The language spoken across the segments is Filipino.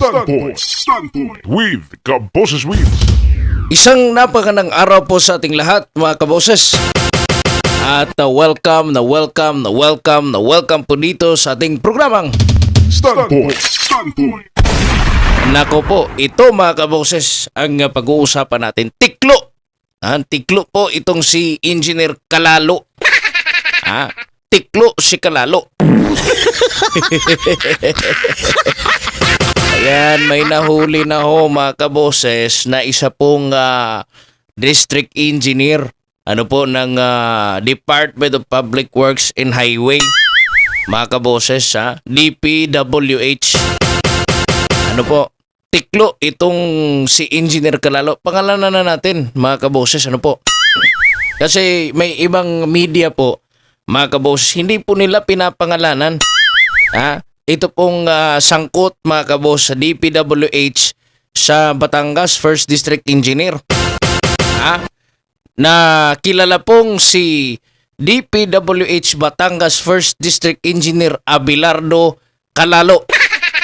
Standpoint. Standpoint. With Kaboses Wheels. Isang napakandang araw po sa ating lahat mga kaboses. At uh, welcome na welcome na welcome na welcome po dito sa ating programang. Standpoint. Standpoint. Nako po, ito mga kaboses ang pag-uusapan natin. Tiklo. Ang tiklo po itong si Engineer Kalalo. Ha? Tiklo si Kalalo. Ayan, may nahuli na ho mga kaboses na isa pong ah, district engineer ano po ng ah, Department of Public Works and Highway. Mga kaboses ha, DPWH. Ano po? Tiklo itong si Engineer Kalalo. Pangalanan na natin mga kaboses ano po. Kasi may ibang media po mga kaboses hindi po nila pinapangalanan. Ha? Ito pong ah, sangkot mga kabos sa DPWH sa Batangas First District Engineer. Ha? Na kilala pong si DPWH Batangas First District Engineer Abelardo Calalo.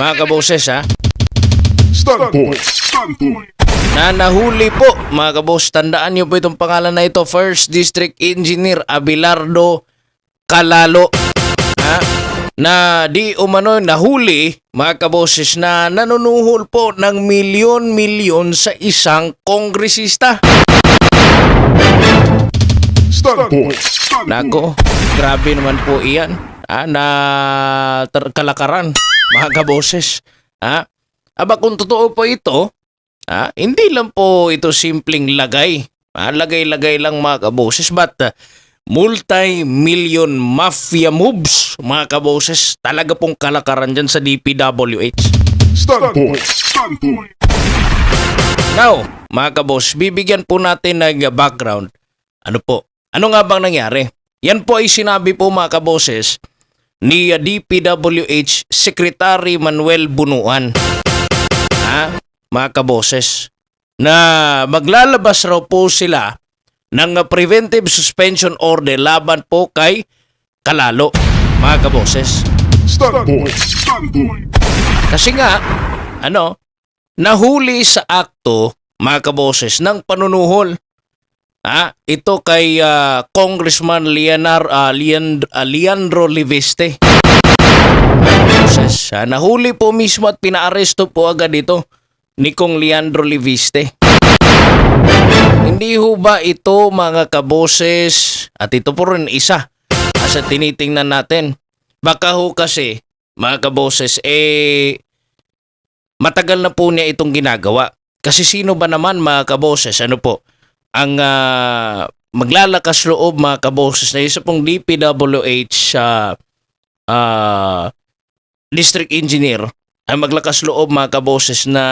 Mga kaboses ha. Standpoint. Standpoint. Na nahuli po mga kabos. Tandaan niyo po itong pangalan na ito. First District Engineer Abelardo Calalo. Ha? Na di umano nahuli mga kaboses na nanunuhol po ng milyon-milyon sa isang kongresista. Standpoint. Nako, grabe naman po iyan. Ah, na kalakaran, mga kaboses. Ah, aba kung totoo po ito, ah, hindi lang po ito simpleng lagay. Ah, lagay-lagay lang mga kaboses. But ah, multi-million mafia moves, mga kaboses. Talaga pong kalakaran dyan sa DPWH. Standpoint. Standpoint. Now, mga kabos, bibigyan po natin ng background. Ano po? Ano nga bang nangyari? Yan po ay sinabi po mga kaboses ni uh, DPWH Secretary Manuel Bunuan. Ha? Mga kaboses. Na maglalabas raw po sila ng uh, preventive suspension order laban po kay Kalalo. Mga kaboses. Standpoint. Standpoint. Kasi nga, ano, nahuli sa akto, mga kaboses, ng panunuhol. Ha? Ito kay ah, Congressman Leonar, ah, Leand- ah, Leandro Liveste. Kaboses, ah, nahuli po mismo at pinaaresto po agad ito ni Kong Leandro Liviste. Hindi ho ba ito mga kaboses at ito po rin isa sa tinitingnan natin. Baka ho kasi mga kaboses eh matagal na po niya itong ginagawa. Kasi sino ba naman mga kaboses, ano po, ang ah, maglalakas loob mga kaboses na isa pong DPWH sa ah, district engineer ay maglakas loob mga kaboses na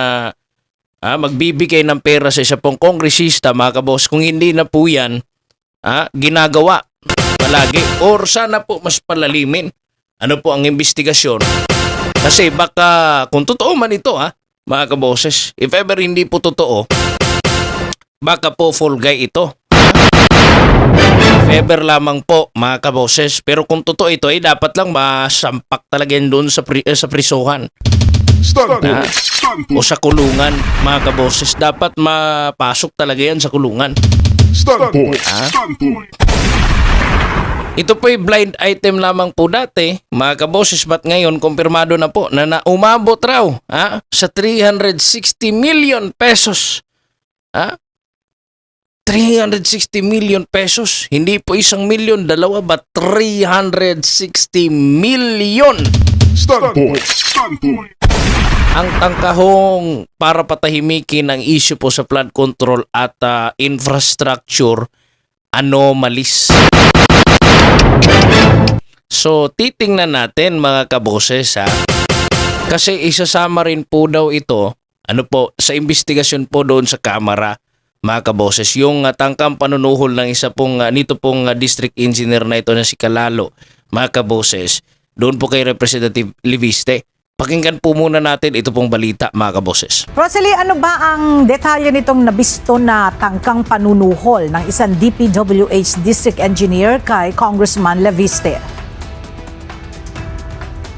ah, magbibigay ng pera sa isa pong kongresista mga kaboses kung hindi na po yan ah, ginagawa palagi or sana po mas palalimin ano po ang investigasyon kasi baka, kung totoo man ito ha, mga kaboses, if ever hindi po totoo, baka po full guy ito. If ever lamang po, mga kaboses. Pero kung totoo ito, eh, dapat lang masampak talaga yan doon sa, pri- eh, sa prisuhan Standpoint. o Standpoint. sa kulungan, mga kaboses. Dapat mapasok talaga yan sa kulungan. Standpoint. Ah? Standpoint. Ito po blind item lamang po dati, mga kaboses, but ngayon kumpirmado na po na, na umabot raw ha, sa 360 million pesos. Ha? 360 million pesos. Hindi po isang milyon, dalawa ba? 360 million. Standpoint. Standpoint. Ang tangkahong para patahimikin ang issue po sa flood control at ah, infrastructure anomalies. So, titingnan natin mga kaboses ha. Kasi isasama rin po daw ito, ano po, sa investigasyon po doon sa kamera, mga kaboses, yung uh, tangkang panunuhol ng isa pong, ah, nito pong ah, district engineer na ito na si Kalalo, mga kaboses, doon po kay Representative Liviste. Pakinggan po muna natin ito pong balita, mga kaboses. Rosalie, ano ba ang detalye nitong nabisto na tangkang panunuhol ng isang DPWH District Engineer kay Congressman Leviste?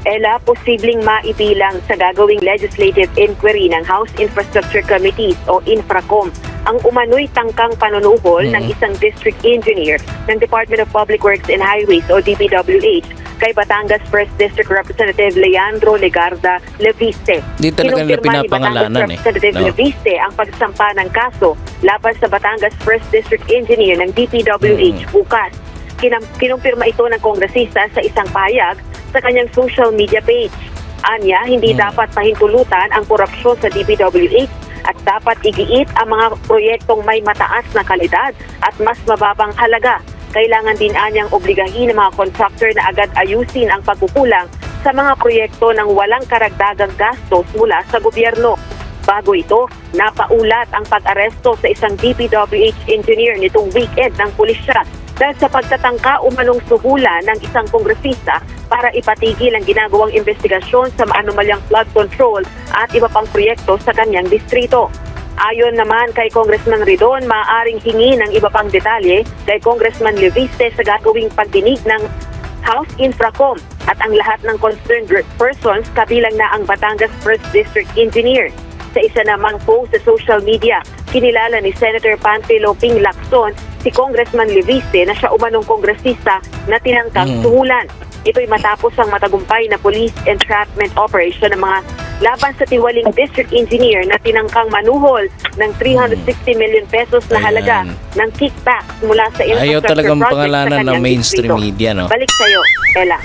Ella, posibleng maibilang sa gagawing legislative inquiry ng House Infrastructure Committees o Infracom ang umano'y tangkang panunuhol ng isang district engineer ng Department of Public Works and Highways o DPWH kay Batangas 1st District Representative Leandro Legarda Leviste. Di talaga nila ni pinapangalanan eh. Representative No. Leviste ang pagsampa ng kaso laban sa Batangas 1st District Engineer ng DPWH Mm. bukas. Kinam- kinumpirma ito ng kongresista sa isang pahayag sa kanyang social media page. Anya, hindi Hmm. dapat pahintulutan ang korupsyon sa DPWH at dapat igiit ang mga proyektong may mataas na kalidad at mas mababang halaga. Kailangan din anyang obligahin ng mga contractor na agad ayusin ang pagkukulang sa mga proyekto ng walang karagdagang gastos mula sa gobyerno. Bago ito, napaulat ang pag-aresto sa isang DPWH engineer nitong weekend ng pulisya dahil sa pagtatangka umanong suhula ng isang kongresista para ipatigil ang ginagawang investigasyon sa maanumalyang flood control at iba pang proyekto sa kanyang distrito. Ayon naman kay Congressman Ridon, maaaring hingi ng iba pang detalye kay Congressman Leviste sa gagawing pagdinig ng House Infracom at ang lahat ng concerned persons kabilang na ang Batangas 1st District Engineer. Sa isa namang post sa social media, kinilala ni Senator Panfilo Ping Lacson si Congressman Leviste na siya umanong kongresista na tinangkang Mm. suhulan. Ito'y matapos ang matagumpay na police entrapment operation ng mga laban sa tiwaling district engineer na tinangkang manuhol ng 360 million pesos na halaga Ayan. ng kickback mula sa infrastructure Ayaw talagang project sa pangalanan ng mainstream distrito. media, no? Balik sa'yo, Ella.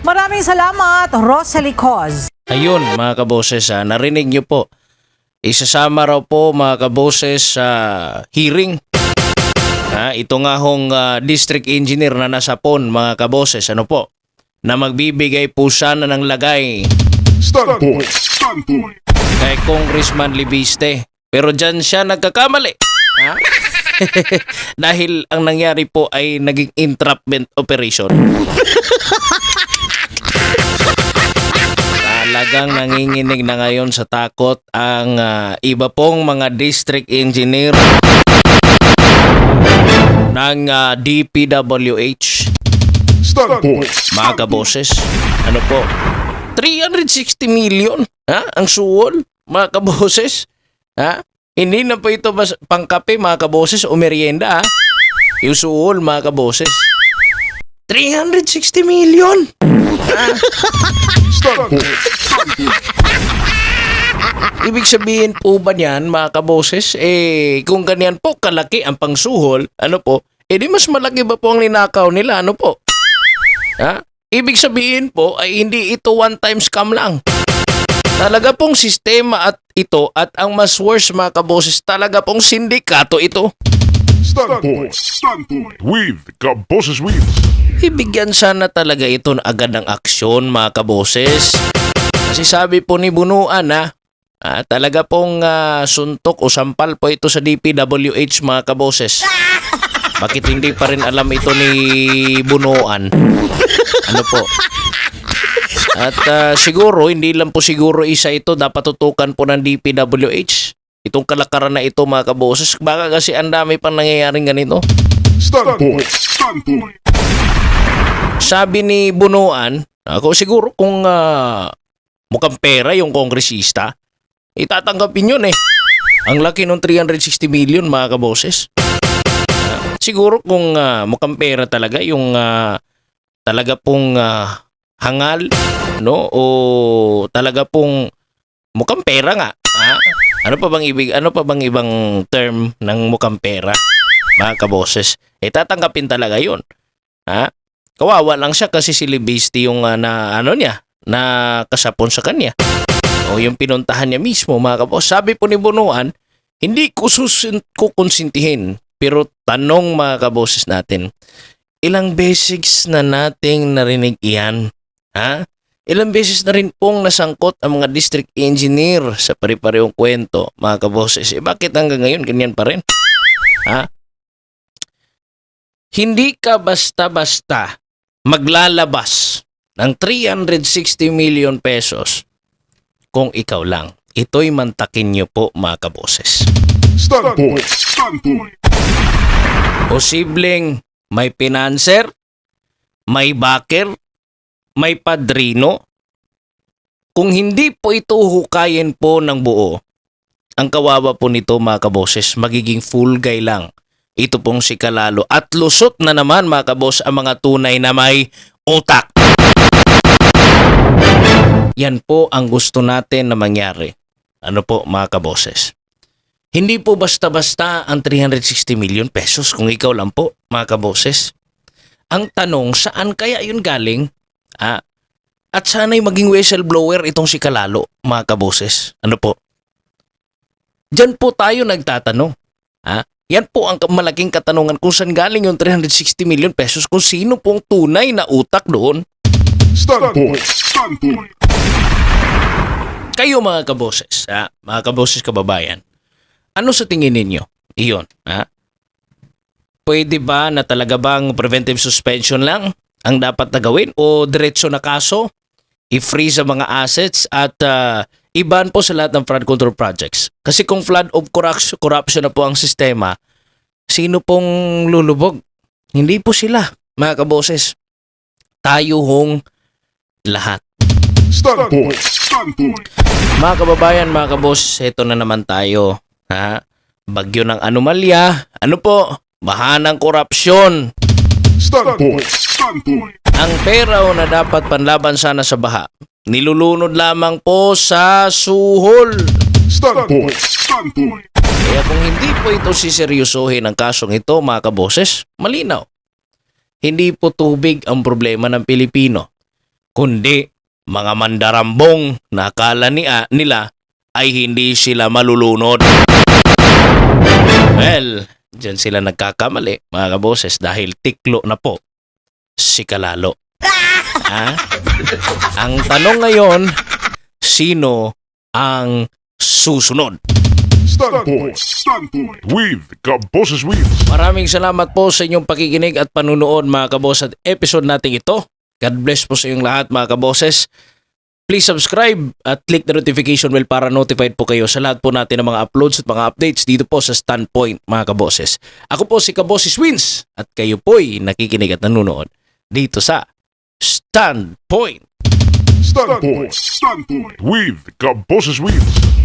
Maraming salamat, Rosalie Coz. Ayun, mga kaboses, ah, narinig nyo po. Isasama raw po, mga kaboses, sa hearing. Ah, ito nga hong ah, district engineer na nasa PON, mga kaboses, ano po, na magbibigay po sana ng lagay Standpoint. Standpoint. kay Congressman Libiste. Pero dyan siya nagkakamali. Ha? Dahil ang nangyari po ay naging entrapment operation. Talagang nanginginig na ngayon sa takot ang ah, iba pong mga district engineer ng ah, DPWH Standpoint. mga kaboses. Ano po? 360 million ha? ang suwol, mga kaboses. Ha? Hindi na po ito bas- pangkape, mga kaboses, o merienda. Ha? Yung suwol, mga kaboses. 360 million! Standpoint. Ibig sabihin po ba niyan, mga kaboses, eh, kung ganyan po kalaki ang pangsuhol, ano po, eh di mas malaki ba po ang ninakaw nila, ano po? Ha? Ibig sabihin po ay hindi ito one-time scam lang. Talaga pong sistema at ito at ang mas worse mga kaboses, talaga pong sindikato ito. Standpoint. Standpoint. With Kaboses Wins. Ibigyan sana talaga ito na agad ng aksyon mga kaboses. Kasi sabi po ni Bunuan na ah, talaga pong ah, suntok o sampal po ito sa DPWH mga kaboses. Bakit hindi pa rin alam ito ni Bunuan? Ano po? At ah, siguro, hindi lang po siguro isa ito, dapat tutukan po ng DPWH. Itong kalakaran na ito mga kaboses. Baka kasi ang dami pang nangyayaring ganito. Standpoint. Standpoint. sabi ni Bunuan, ako siguro kung ah, mukhang pera yung kongresista, itatanggapin yun eh. Ang laki ng 360 million mga kaboses. Siguro kung ah, mukhang pera talaga yung ah, talaga pong ah, hangal no o talaga pong mukhang pera nga. ah. Ano pa bang ibig ano pa bang ibang term ng mukhang pera? Mga kaboses. Eh tatanggapin talaga 'yon. Ha? Kawawa lang siya kasi si Libiste yung ah, na ano niya, na kasapon sa kanya. O yung pinuntahan niya mismo mga kabos. Sabi po ni Bunuan, hindi ko susun ko konsintihin. Pero tanong mga kaboses natin, ilang beses na nating narinig iyan? Ha? Ilang beses na rin pong nasangkot ang mga district engineer sa pare-parehong kwento, mga kaboses. Eh, bakit hanggang ngayon ganyan pa rin? Ha? Hindi ka basta-basta maglalabas ng 360 million pesos kung ikaw lang. Ito'y mantakin niyo po mga kaboses. Standpoint. Standpoint. Posibleng may pinanser, may backer, may padrino. Kung hindi po ito hukayin po ng buo, ang kawawa po nito mga kaboses, magiging full guy lang. Ito pong si Kalalo. At lusot na naman mga kabos ang mga tunay na may utak. Yan po ang gusto natin na mangyari. Ano po mga kaboses? Hindi po basta-basta ang 360 million pesos kung ikaw lang po mga kaboses. Ang tanong, saan kaya yun galing? Ah, at sana'y maging whistleblower itong si Kalalo, mga kaboses. Ano po? Diyan po tayo nagtatanong. Ha? Yan po ang malaking katanungan kung saan galing yung 360 million pesos kung sino pong tunay na utak doon. Standpoint. Standpoint. Kayo mga kaboses, ha? mga kaboses kababayan, ano sa tingin ninyo? Iyon, ha? Pwede ba na talaga bang preventive suspension lang ang dapat na gawin o diretso na kaso? I-freeze ang mga assets at ah, iban po sa lahat ng flood control projects. Kasi kung flood of corruption, corruption na po ang sistema, sino pong lulubog? Hindi po sila, mga kaboses. Tayo hong lahat. Standpoint. Standpoint. Mga kababayan, mga kabos, ito na naman tayo. Ha? Bagyo ng anomalya. Ano po? Baha ng korupsyon. Standpoint. Standpoint. Ang pera o na dapat panlaban sana sa baha, nilulunod lamang po sa suhol. Standpoint. Standpoint. Kaya kung hindi po ito siseryosohin ang kasong ito, mga kaboses, malinaw. Hindi po tubig ang problema ng Pilipino, kundi mga mandarambong na akala ni nila ay hindi sila malulunod. Well, dyan sila nagkakamali, mga kaboses, dahil tiklo na po si Kalalo. Ha? Ang tanong ngayon, sino ang susunod? Standpoint. Standpoint. With Kaboses Wins. Maraming salamat po sa inyong pakikinig at panunood mga kabos at episode natin ito. God bless po sa inyong lahat mga kaboses. Please subscribe at click the notification bell para notified po kayo sa lahat po natin ng mga uploads at mga updates dito po sa Standpoint mga kaboses. Ako po si Kaboses Wins at kayo po'y nakikinig at nanonood dito sa Standpoint. Standpoint. Standpoint. With Kaboses Wins.